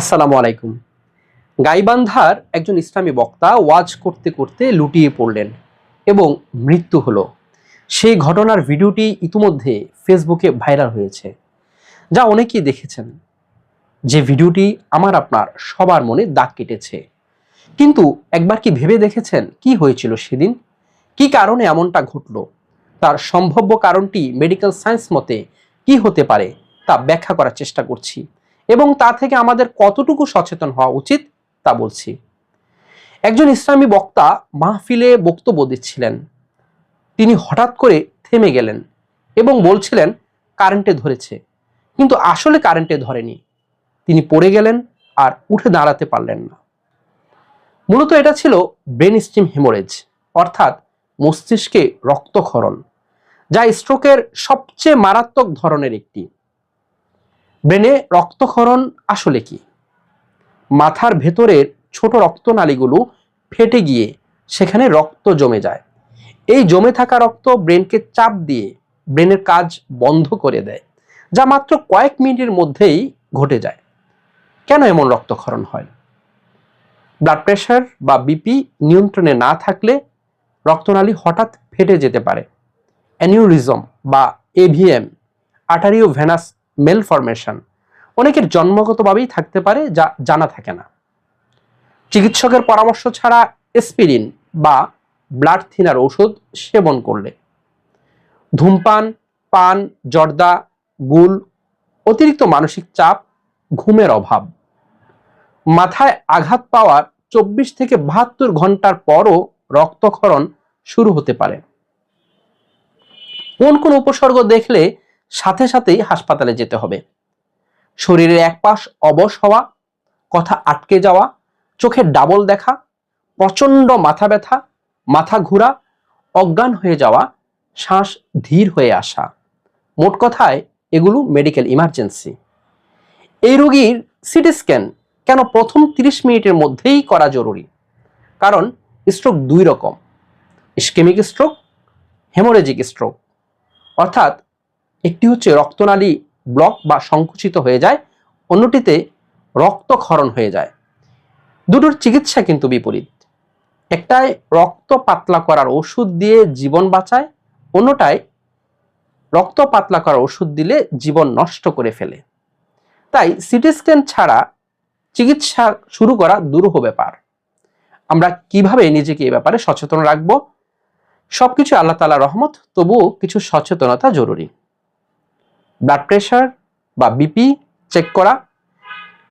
আসসালামু আলাইকুম। গাইবান্ধার একজন ইসলামী বক্তা ওয়াজ করতে করতে লুটিয়ে পড়লেন এবং মৃত্যু হলো। সেই ঘটনার ভিডিওটি ইতিমধ্যে ফেসবুকে ভাইরাল হয়েছে। যা অনেকেই দেখেছেন। যে ভিডিওটি আমার আপনার সবার মনে দাগ কেটেছে। কিন্তু একবার কি ভেবে দেখেছেন কি হয়েছিল সেদিন? কি কারণে এমনটা ঘটলো? তার সম্ভাব্য কারণটি মেডিকেল সায়েন্স মতে কি হতে পারে তা ব্যাখ্যা করার চেষ্টা করছি। এবং তা থেকে আমাদের কতটুকু সচেতন হওয়া উচিত তা বলছি। একজন ইসলামী বক্তা মাহফিলে বক্তব্য দিচ্ছিলেন। তিনি হঠাৎ করে থেমে গেলেন এবং বলছিলেন, কারেন্টে ধরেছে। কিন্তু আসলে কারেন্টে ধরেনি। তিনি পড়ে গেলেন আর উঠে দাঁড়াতে পারলেন না। মূলত এটা ছিল ব্রেন স্টিম হেমোরেজ, অর্থাৎ মস্তিষ্কে রক্তক্ষরণ, যা স্ট্রোকের সবচেয়ে মারাত্মক ধরনের একটি। ব্রেনে রক্তক্ষরণ আসলে কি? মাথার ভেতরের ছোট রক্তনালীগুলো ফেটে গিয়ে সেখানে রক্ত জমে যায়। এই জমে থাকা রক্ত ব্রেনকে চাপ দিয়ে ব্রেনের কাজ বন্ধ করে দেয়, যা মাত্র কয়েক মিনিটের মধ্যেই ঘটে যায়। কেন এমন রক্তক্ষরণ হয়? ব্লাড প্রেশার বা বিপি নিয়ন্ত্রণে না থাকলে রক্তনালী হঠাৎ ফেটে যেতে পারে। অ্যানিউরিজম বা এভিএম আটারিও ভেনাস মেল ফরমেশন অনেকের জন্মগতভাবেই থাকতে পারে, যা জানা থাকে না। চিকিৎসকের পরামর্শ ছাড়া এসপিরিন বা ব্লাড থিনার ওষুধ সেবন করলে। ধূমপান, পান, জর্দা, গুল, অতিরিক্ত মানসিক চাপ, ঘুমের অভাব। মাথায় আঘাত পাওয়ার চব্বিশ থেকে বাহাত্তর ঘণ্টার পরও রক্তক্ষরণ শুরু হতে পারে। কোন কোন উপসর্গ দেখলে সাথে সাথেই হাসপাতালে যেতে হবে। শরীরের এক পাশ অবশ হওয়া, কথা আটকে যাওয়া চোখের ডাবল দেখা, প্রচণ্ড মাথা ব্যথা, মাথা ঘোরা, অজ্ঞান হয়ে যাওয়া, শ্বাস ধীর হয়ে আসা। মোট কথায়, এগুলো মেডিকেল ইমার্জেন্সি এই রোগীর সিটি স্ক্যান কেন প্রথম 30 মিনিটের মধ্যেই করা জরুরি? কারণ স্ট্রোক দুই রকম ইস্কেমিক স্ট্রোক হেমোরেজিক স্ট্রোক অর্থাৎ একটি হচ্ছে রক্তনালী ব্লক বা সংকুচিত হয়ে যায়, অন্যটিতে রক্তক্ষরণ হয়ে যায়। দুটোর চিকিৎসা কিন্তু বিপরীত। একটায় রক্ত পাতলা করার ওষুধ দিয়ে জীবন বাঁচায়, অন্যটায় রক্ত পাতলা করার ওষুধ দিলে জীবন নষ্ট করে ফেলে। তাই সিটি স্ক্যান ছাড়া চিকিৎসা শুরু করা দুরূহ ব্যাপার। আমরা কীভাবে নিজেকে এ ব্যাপারে সচেতন রাখব? সবকিছু আল্লাহ তালা রহমত, তবুও কিছু সচেতনতা জরুরি। ব্লাড প্রেশার বা বিপি চেক করা